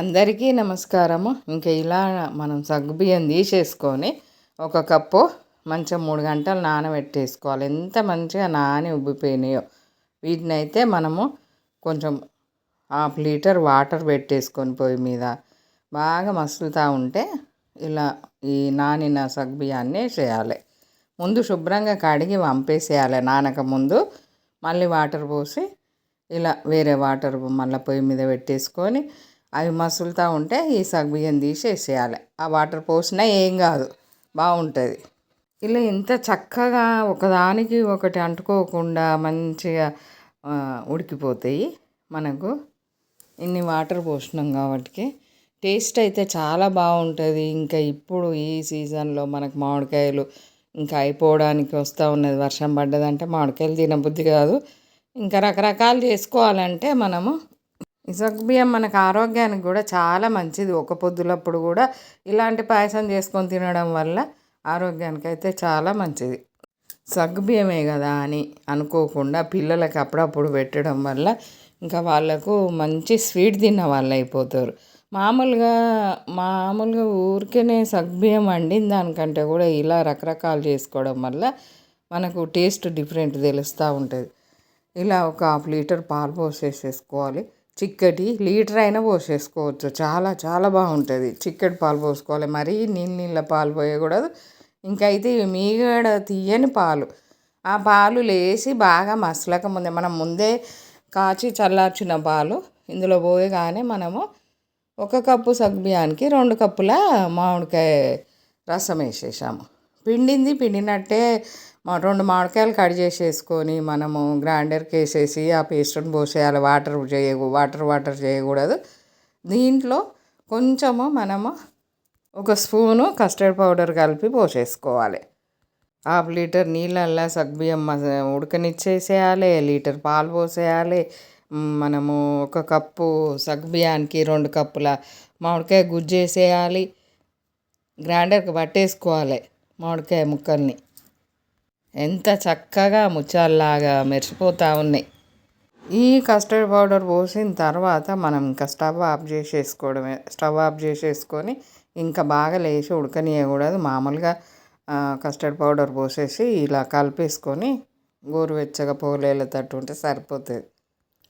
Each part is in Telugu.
అందరికీ నమస్కారము. ఇంకా ఇలా మనం సగ్గుబియ్యం తీసేసుకొని ఒక కప్పు మంచిగా మూడు గంటలు నానబెట్టేసుకోవాలి. ఎంత మంచిగా నాని ఉబ్బిపోయినాయో. వీటిని అయితే మనము కొంచెం హాఫ్ లీటర్ వాటర్ పెట్టేసుకొని పొయ్యి మీద బాగా మసులుతూ ఉంటే ఇలా ఈ నానిన సగ్బియాన్ని చేయాలి. ముందు శుభ్రంగా కడిగి వంపేసేయాలి. నానక ముందు మళ్ళీ వాటర్ పోసి ఇలా వేరే వాటర్ మళ్ళీ పొయ్యి మీద పెట్టేసుకొని అవి మసులుతూ ఉంటే ఈ సగ్గుబియ్యం తీసి వేసేయాలి ఆ వాటర్ పోసినా ఏం కాదు బాగుంటుంది. ఇలా ఎంత చక్కగా ఒకదానికి ఒకటి అంటుకోకుండా మంచిగా ఉడికిపోతాయి మనకు. ఇన్ని వాటర్ పోసినాం కాబట్టి టేస్ట్ అయితే చాలా బాగుంటుంది. ఇంకా ఇప్పుడు ఈ సీజన్లో మనకు మామిడికాయలు ఇంకా అయిపోవడానికి వస్తూ ఉన్నది. వర్షం పడ్డదంటే మామిడికాయలు తినబుద్ధి కాదు. ఇంకా రకరకాలు చేసుకోవాలంటే మనము బియ్యం మనకు ఆరోగ్యానికి కూడా చాలా మంచిది. ఒక పొద్దులప్పుడు కూడా ఇలాంటి పాయసం చేసుకొని తినడం వల్ల ఆరోగ్యానికి అయితే చాలా మంచిది. సగ్గుబియ్యమే కదా అని అనుకోకుండా పిల్లలకి అప్పుడప్పుడు పెట్టడం వల్ల ఇంకా వాళ్ళకు మంచి స్వీట్ తిన్న వాళ్ళు అయిపోతారు. మామూలుగా మామూలుగా ఊరికేనే సగ్గుబియ్యం వండిన దానికంటే కూడా ఇలా రకరకాలు చేసుకోవడం వల్ల మనకు టేస్ట్ డిఫరెంట్ తెలుస్తూ ఉంటుంది. ఇలా ఒక హాఫ్ లీటర్ పాలు పోసేసేసుకోవాలి. చిక్కటి లీటర్ అయినా పోసేసుకోవచ్చు. చాలా చాలా బాగుంటుంది. చిక్కటి పాలు పోసుకోవాలి. మరీ నీళ్ళ నీళ్ళ పాలు పోయకూడదు. ఇంకైతే అయితే మీగడ తీయని పాలు. ఆ పాలు లేసి బాగా మసలక ముందే మనం ముందే కాచి చల్లార్చిన పాలు ఇందులో పోయగానే మనము ఒక కప్పు సగ్బియానికి రెండు కప్పుల మామిడికాయ రసం వేసేసాము. పిండింది పిండినట్టే రెండు మామిడికాయలు కట్ చేసేసుకొని మనము గ్రైండర్కి వేసేసి ఆ పేస్ట్ని పోసేయాలి. వాటర్ చేయ వాటర్ వాటర్ చేయకూడదు. దీంట్లో కొంచెము మనము ఒక స్పూను కస్టర్డ్ పౌడర్ కలిపి పోసేసుకోవాలి. హాఫ్ లీటర్ నీళ్ళల్లో సగ్బియ్యం ఉడకనిచ్చేసేయాలి లీటర్ పాలు పోసేయాలి. మనము ఒక కప్పు సగ్బియ్యానికి రెండు కప్పుల మామిడికాయ గుజ్జేసేయాలి. గ్రైండర్కి పట్టేసుకోవాలి మామిడికాయ ముక్కల్ని. ఎంత చక్కగా ముచ్చాల్లాగా మెరిసిపోతూ ఉన్నాయి. ఈ కస్టర్డ్ పౌడర్ పోసిన తర్వాత మనం ఇంకా స్టవ్ ఆఫ్ చేసేసుకోవడమే. స్టవ్ ఆఫ్ చేసేసుకొని ఇంకా బాగా లేచి ఉడకనియకూడదు. మామూలుగా కస్టర్డ్ పౌడర్ పోసేసి ఇలా కలిపేసుకొని గోరువెచ్చగా తట్టు ఉంటే సరిపోతుంది.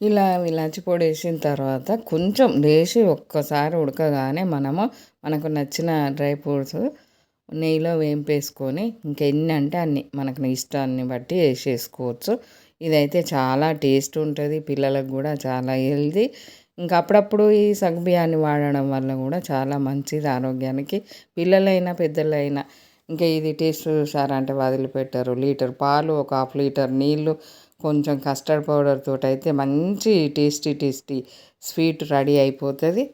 ఇలా ఇలాచి పొడి వేసిన తర్వాత కొంచెం లేచి ఒక్కసారి ఉడకగానే మనము మనకు నచ్చిన డ్రై ఫ్రూట్స్ నెయ్యిలో వేంపేసుకొని ఇంకెన్ని అంటే అన్ని మనకు ఇష్టాన్ని బట్టి వేసేసుకోవచ్చు. ఇదైతే చాలా టేస్ట్ ఉంటుంది పిల్లలకు కూడా చాలా హెల్తీ. ఇంకా అప్పుడప్పుడు ఈ సగ్బియాన్ని వాడడం వల్ల కూడా చాలా మంచిది ఆరోగ్యానికి. పిల్లలైనా పెద్దలైనా ఇంకా ఇది టేస్ట్ చూసారా అంటే వదిలిపెట్టారు. లీటర్ పాలు ఒక హాఫ్ లీటర్ నీళ్ళు కొంచెం కస్టర్డ్ పౌడర్ తోటి అయితే మంచి టేస్టీ టేస్టీ స్వీట్ రెడీ అయిపోతుంది.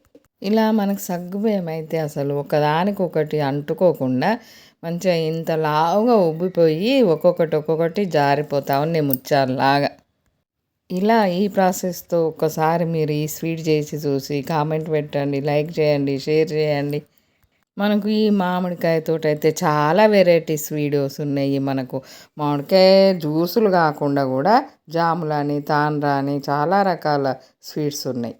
ఇలా మనకు సగ్గుబియ్యం అయితే అసలు ఒకదానికొకటి అంటుకోకుండా మంచిగా ఇంత లావుగా ఉబ్బిపోయి ఒక్కొక్కటి ఒక్కొక్కటి జారిపోతా ఉన్నాయి ముచ్చాలలాగా ఇలా ఈ ప్రాసెస్తో ఒక్కసారి మీరు ఈ స్వీట్ చేసి చూసి కామెంట్ పెట్టండి లైక్ చేయండి షేర్ చేయండి. మనకు ఈ మామిడికాయతో అయితే చాలా వెరైటీస్ వీడియోస్ ఉన్నాయి మనకు. మామిడికాయ జ్యూసులు కాకుండా కూడా జాములని తాండ్రా అని చాలా రకాల స్వీట్స్ ఉన్నాయి.